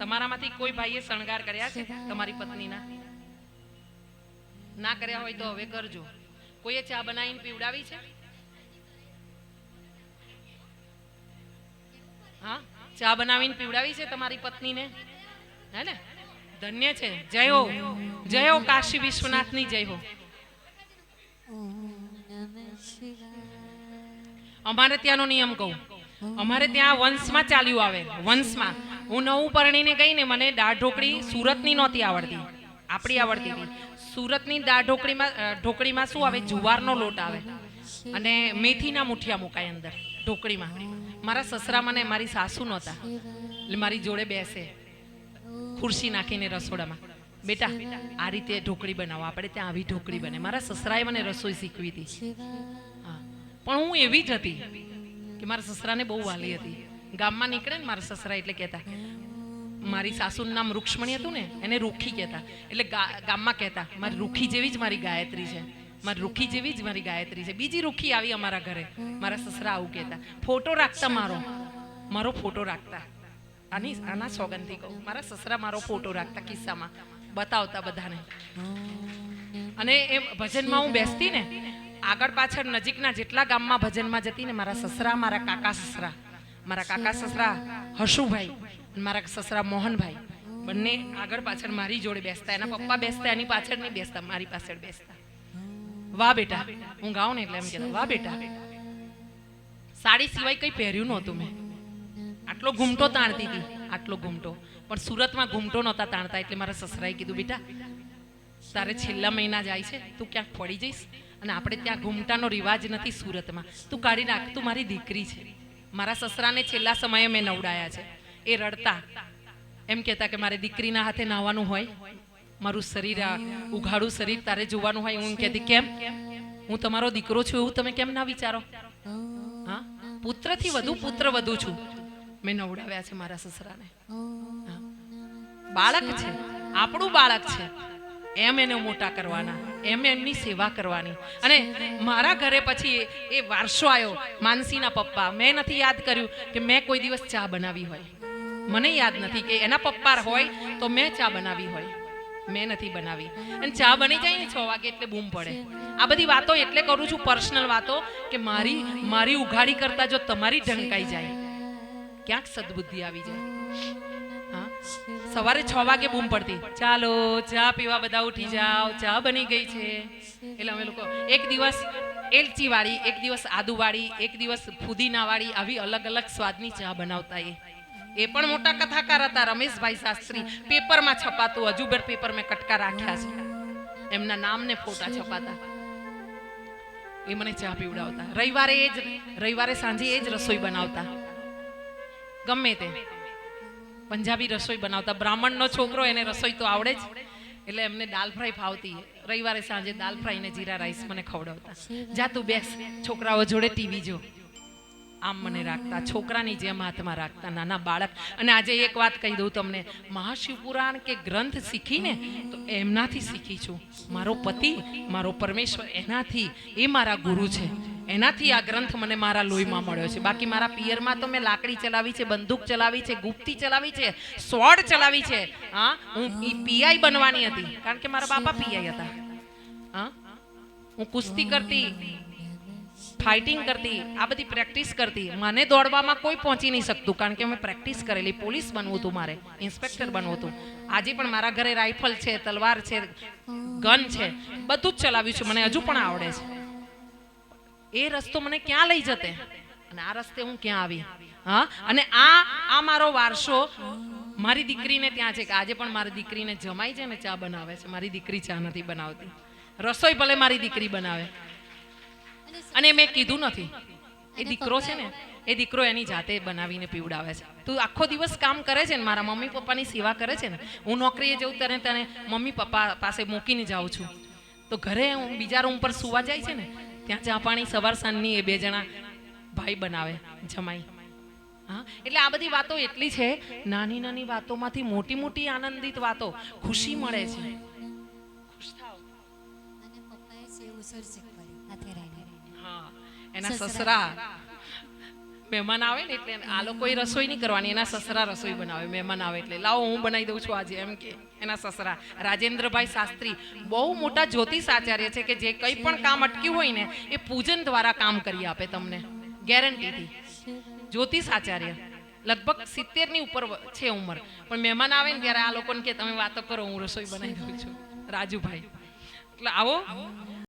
તમારામાંથી કોઈ ભાઈએ શણગાર કર્યા છે? તમારી પત્નીના? ના કર્યા હોય તો હવે કરજો. કોઈએ ચા બનાવીને પીવડાવી છે? હા? ચા બનાવીને પીવડાવી છે તમારી પત્નીને? હે ને? ધન્ય છે. જય હો. જય હો કાશી વિશ્વનાથની જય હો. અમારે ત્યાંનો નિયમ કહું. અમારે ત્યાં વંશમાં ચાલ્યું આવે. વંશમાં. હું નવું પરણીને ગઈ ને મને દાળ ઢોકળી સુરતની નહોતી આવડતી. આપણી આવડતી હતી. સુરતની દાળ ઢોકળીમાં ઢોકળીમાં શું આવે? જુવારનો લોટ આવે. અને મેથીના મુઠિયા મુકાય અંદર, ઢોકળીમાં. મારા સસરા મને મારી સાસુ નહોતા. એટલે મારી જોડે બેસે. ખુરશી નાખીને રસોડામાં. બેટા, આ રીતે ઢોકળી બનાવો. આપણે ત્યાં આવી ઢોકળી બને. મારા સસરાએ મને રસોઈ શીખવી હતી. પણ હું એવી જ હતી કે મારા સસરાને બહુ વાલી હતી. ગામમાં નીકળે ને મારા સસરા એટલે કહેતા. મારી સાસુનું નામ રૂક્ષ્મણી હતું ને, એને રૂખી કહેતા. એટલે ગામમાં કહેતા, મારી રૂખી જેવી જ મારી ગાયત્રી છે. મારી રૂખી જેવી જ મારી ગાયત્રી છે. બીજી રૂખી આવી અમારા ઘરે. મારા સસરા આવું કહેતા. ફોટો રાખતા મારો. મારો ફોટો રાખતા. આની, આના સોગંદથી કહું. મારા સસરા મારો ફોટો રાખતા કિસ્સામાં. બતાવતા બધાને. અને એ ભજનમાં હું બેસતી ને, આગળ પાછળ નજીકના જેટલા ગામમાં ભજનમાં જતી ને મારા સસરા, મારા કાકા સસરા મારા કાકા સસરા હશુભાઈ મારા સસરા મોહનભાઈ. બંને આગળ પાછળ મારી જોડે બેસતા, એના પપ્પા બેસતા, એની પાછળ નહીં બેસતા, મારી પાછળ બેસતા. વાહ બેટા, હું ગાઉં ને એટલે એમ કહેતા વાહ બેટા, સાડી સિવાય કંઈ પહેર્યું નહોતું મેં. આટલો ઘૂમટો તાણતી હતી, આટલો ઘૂમટો. પણ સુરતમાં ઘૂમટો નહોતા તાણતા, એટલે મારા સસરાએ કીધું, બેટા, તારે છેલ્લા મહિના જાય છે, તું ક્યાંક પડી જઈશ? અને આપણે ત્યાં ઘૂમટાનો રિવાજ નથી સુરતમાં. તું કાઢી નાખ, તું મારી દીકરી છે. મારા સસરાને છેલ્લા સમયે મેં નવડાયા છે. એ રડતા. એમ કહેતા કે મારે દીકરીના હાથે નાહવાનું હોય, મારું શરીર આ ઉઘાડું શરીર તારે જોવાનું હોય હું કહેતી. કેમ? હું તમારો દીકરો છું એવું તમે કેમ ના વિચારો? હા? પુત્રથી વધુ પુત્ર વધુ છું. મેં નવડાવ્યા છે મારા સસરાને. બાળક છે. આપણું બાળક છે. એમ એને મોટા કરવાના. એમ એમની સેવા કરવાની. અને મારા ઘરે પછી એ- વારસો આવ્યો, માનસીના પપ્પા. મેં નથી યાદ કર્યું કે મેં કોઈ દિવસ ચા બનાવી હોય. મને યાદ નથી કે એના પપ્પા હોય તો મેં ચા બનાવી હોય. મેં નથી બનાવી. અને ચા બની જાય ને છ વાગે એટલે બૂમ પડે. આ બધી વાતો એટલે કરું છું, પર્સનલ વાતો, કે મારી મારી ઉઘાડી કરતા જો તમારી ઢંકાઈ જાય, ક્યાંક સદબુદ્ધિ આવી જાય. હા? સવારે છ વાગે બૂમ પડતી. ચાલો, ચા પીવા બધા ઉઠી જાઓ. ચા બની ગઈ છે. એટલે અમે લોકો એક દિવસ એલચી વાળી એક દિવસ આદુ વાળી એક દિવસ ફુદીના વાળી આવી અલગ અલગ સ્વાદની ચા બનાવતા એ. એ પણ મોટા કથાકાર હતા, રમેશભાઈ શાસ્ત્રી. પેપરમાં છપાતું, અજુબર પેપર મેં કટકા રાખ્યા છે. એમના નામને ફોટા છપાતા. એ મને ચા પીવડાવતા. રવિવારે એ જ, રવિવારે સાંજે એ જ રસોઈ બનાવતા. ગમે તે. પંજાબી રસોઈ બનાવતા. બ્રાહ્મણનો છોકરો એને રસોઈ તો આવડે જ. એટલે એમને દાલ ફ્રાય ફાવતી. રવિવારે સાંજે દાલ ફ્રાય ને જીરા રાઈસ મને ખવડાવતા. જા તું બેસ, છોકરાઓ જોડે ટીવી જો. આમ મને રાખતા, છોકરાની જેમ હાથમાં રાખતા નાના બાળક. અને આજે એક વાત કહી દઉં તમને. મહાશિવપુરાણ કે ગ્રંથ શીખીને તો એમનાથી શીખી છું. મારો પતિ, મારો પરમેશ્વર એનાથી એ મારા ગુરુ છે. એનાથી આ ગ્રંથ મને મારા લોહીમાં મળ્યો છે. બાકી મારા પિયરમાં તો મેં લાકડી ચલાવી છે, બંદૂક ચલાવી છે, ગુપ્તી ચલાવી છે સ્વોર્ડ ચલાવી છે. હા, હું પીઆઈ બનવાની હતી. કારણ કે મારા બાપા પીઆઈ હતા. હા, હું કુસ્તી કરતી, ફાઇટિંગ કરતી, આ બધી પ્રેક્ટિસ કરતી. મને દોડવામાં કોઈ પહોંચી નહીં શકતું, કારણ કે મેં પ્રેક્ટિસ કરેલી. પોલીસ બનવું હતું મારે, ઇન્સ્પેક્ટર બનવું હતું. આજે પણ મારા ઘરે રાઇફલ છે, તલવાર છે, ગન છે, બધું જ ચલાવ્યું છે. મને હજુ પણ આવડે છે. એ રસ્તો મને ક્યાં લઈ જતે? અને આ રસ્તે હું ક્યાં આવી? હા? અને આ આ મારો વારસો, મારી દીકરીને ત્યાં છે કે આજે પણ મારી દીકરીને જમાઈ છે ને ચા બનાવે છે. મારી દીકરી ચા નથી બનાવતી. રસોઈ ભલે મારી દીકરી બનાવે. અને મેં કીધું નથી. એ દીકરો છે ને, એ દીકરો એની જાતે બનાવીને પીવડાવે છે. તું આખો દિવસ કામ કરે છે ને? મારા મમ્મી પપ્પાની સેવા કરે છે ને? હું નોકરીએ જઉં ત્યારે તને મમ્મી પપ્પા પાસે મૂકીને જાઉં છું. તો ઘરે હું બીજા રૂમ પર સુવા જાય છે ને? ત્યાં ચા પાણી સવાર સાંજની એ બે જણા ભાઈ બનાવે જમાઈ. હા? એટલે આ બધી વાતો એટલી છે નાની નાની વાતોમાંથી મોટી મોટી આનંદિત વાતો ખુશી મળે છે. ખુશ થાવ અને પપ્પાએ સેવ ઉસળ શીખવાડી હાથે હા એના સસરા મહેમાન આવે ને એટલે આ લોકોએ રસોઈ નહીં કરવાની, એના સસરા રસોઈ બનાવે, મહેમાન આવે એટલે. લાવો, હું બનાવી દઉં છું આજે એમ કે, એના સસરા. રાજેન્દ્રભાઈ શાસ્ત્રી, બહુ મોટા જ્યોતિષ આચાર્ય છે કે જે કંઈ પણ કામ અટક્યું હોય ને, એ પૂજન દ્વારા કામ કરી આપે તમને. ગેરંટીથી જ્યોતિષ આચાર્ય. લગભગ સિત્તેરની ઉપર છે ઉંમર. પણ મહેમાન આવે ને ત્યારે આ લોકોને કે, તમે વાતો કરો, હું રસોઈ બનાવી દઉં છું. રાજુભાઈ. એટલે આવો.